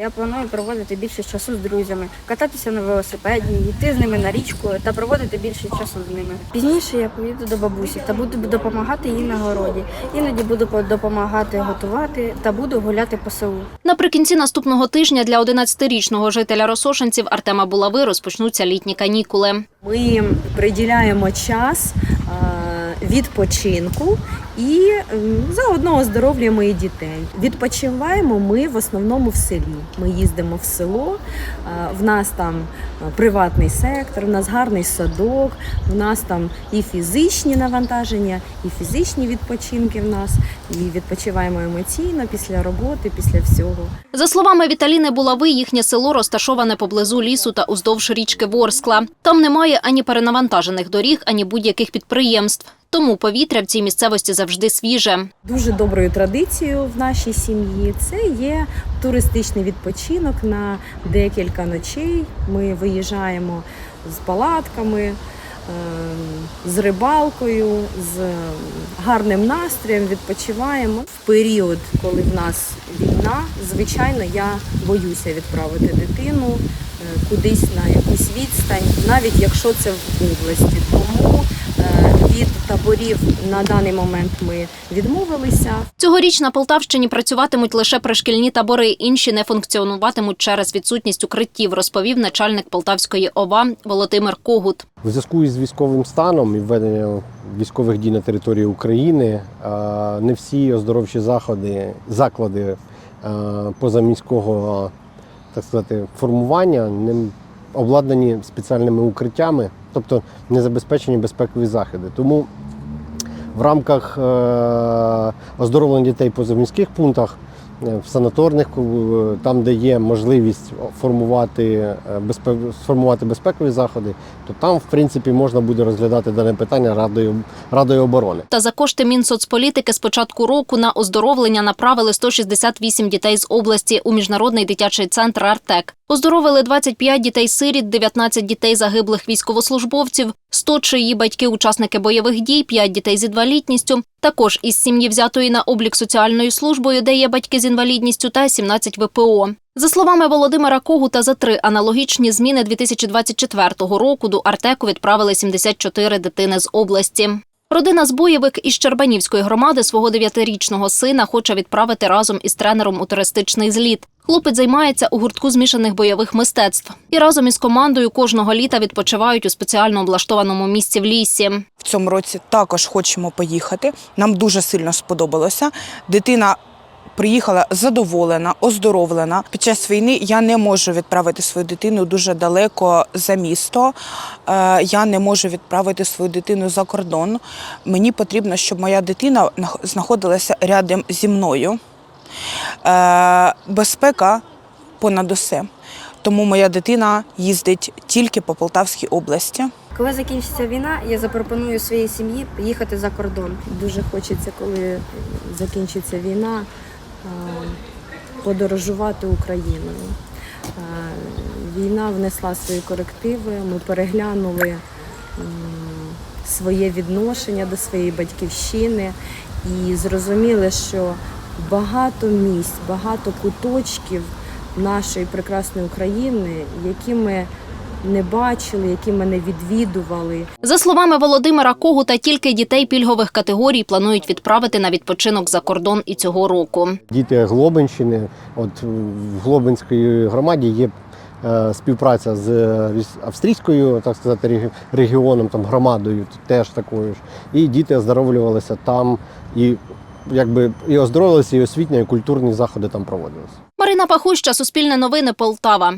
Я планую проводити більше часу з друзями, кататися на велосипеді, йти з ними на річку та проводити більше часу з ними. Пізніше я поїду до бабусі та буду допомагати їй на городі. Іноді буду по- допомагати готувати та буду гуляти по селу. Наприкінці наступного тижня для 11-річного жителя Росошинців Артема Булави розпочнуться літні канікули. Ми приділяємо час відпочинку і заодно оздоровлюємо і дітей. Відпочиваємо ми в основному в селі. Ми їздимо в село. е, В нас там е, приватний сектор, в нас гарний садок, в нас там і фізичні навантаження, і фізичні відпочинки в нас. І відпочиваємо емоційно після роботи, після всього. За словами Віталіни Булави, їхнє село розташоване поблизу лісу та уздовж річки Ворскла. Там немає ані перенавантажених доріг, ані будь-яких підприємств. Тому повітря в цій місцевості завжди свіже. Дуже доброю традицією в нашій сім'ї це є туристичний відпочинок на декілька ночей. Ми виїжджаємо з палатками, ем, з рибалкою, з гарним настроєм, відпочиваємо. В період, коли в нас війна, звичайно, я боюся відправити дитину е, кудись на якусь відстань, навіть якщо це в області. Тому е, від таборів на даний момент ми відмовилися. Цьогоріч на Полтавщині працюватимуть лише пришкільні табори, інші не функціонуватимуть через відсутність укриттів, розповів начальник Полтавської ОВА Володимир Когут. У зв'язку із військовим станом і введенням військових дій на території України е, не всі оздоровчі заходи, заклади е, позаміського так сказати, формування не обладнані спеціальними укриттями, тобто не забезпечені безпекові заходи. Тому в рамках е, оздоровлення дітей по заміських пунктах, в санаторних, е, там, де є можливість формувати, е, сформувати безпекові заходи, то там, в принципі, можна буде розглядати дане питання Радою, Радою оборони. Та за кошти Мінсоцполітики з початку року на оздоровлення направили 168 дітей з області у міжнародний дитячий центр Артек. Оздоровили 25 дітей-сиріт, 19 дітей загиблих військовослужбовців, 100 чиї батьки учасники бойових дій, 5 дітей з інвалідністю. Також із сім'ї взятої на облік соціальною службою, де є батьки з інвалідністю, та 17 ВПО. За словами Володимира Когута, за три аналогічні зміни 2024 року до Артеку відправили 74 дитини з області. Родина Збоєвик із Щербанівської громади свого дев'ятирічного сина хоче відправити разом із тренером у туристичний зліт. Хлопець займається у гуртку змішаних бойових мистецтв і разом із командою кожного літа відпочивають у спеціально облаштованому місці в лісі. В цьому році також хочемо поїхати. Нам дуже сильно сподобалося. Дитина приїхала задоволена, оздоровлена. Під час війни я не можу відправити свою дитину дуже далеко за місто. Е, Я не можу відправити свою дитину за кордон. Мені потрібно, щоб моя дитина нах- знаходилася рядом зі мною. Е, Безпека понад усе. Тому моя дитина їздить тільки по Полтавській області. Коли закінчиться війна, я запропоную своїй сім'ї поїхати за кордон. Дуже хочеться, коли закінчиться війна, подорожувати Україною. Е, Війна внесла свої корективи, ми переглянули своє відношення до своєї батьківщини і зрозуміли, що багато місць, багато куточків нашої прекрасної України, які ми не бачили, які ми не відвідували, За словами Володимира Когута, тільки дітей пільгових категорій планують відправити на відпочинок за кордон і цього року. Діти Глобинщини, от в Глобинській громаді є е, співпраця з австрійською, так сказати, регіоном, там громадою теж такою ж. І діти оздоровлювалися там і якби і оздоровилися, і освітні, і культурні заходи там проводилися. Марина Пахуща, Суспільне новини, Полтава.